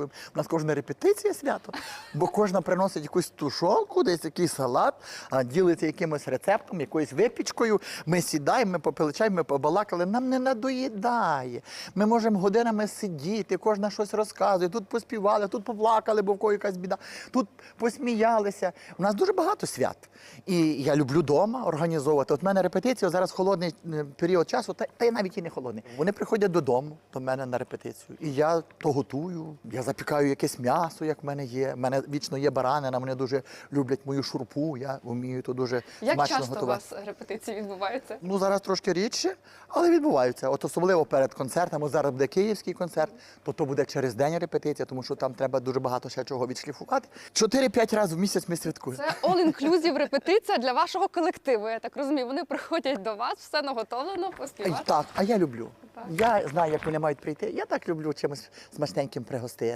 святкуємо. У нас кожна репетиція свято, бо кожна приносить якусь тушонку, десь якийсь салат, ділиться якимось рецептом, якоюсь випічкою. Ми сідаємо, ми попили чай, ми побалакали. Нам не надоїдає. Ми можемо годинами сидіти, кожна щось розказує. Тут поспівали, тут поплакали, бо в кого якась біда, тут посміялися. У нас дуже багато свят. І я люблю вдома організовувати. От в мене репетиція зараз холодний е, період часу, та, та й навіть і не холодний. Вони приходять додому до мене на репетицію. І я то готую, я запікаю якесь м'ясо, як в мене є. У мене вічно є баранина, вони дуже люблять мою шурпу. Я вмію то дуже Як смачно часто у вас репетиції відбуваються? Ну зараз трошки рідше, але відбуваються. От особливо перед концертами. Зараз буде київський концерт, то то буде через день репетиція, тому що там треба дуже багато ще чого відшліфувати. 4-5 разів в місяць ми святкуємо. Це all-inclusive репетиція для вашого колективу. Я так розумію. Вони приходять до вас, все наготовлено, поспівати. Так, а я люблю. Так. Я знаю, як вони мають прийти. Я так люблю чимось смачненьким пригостити.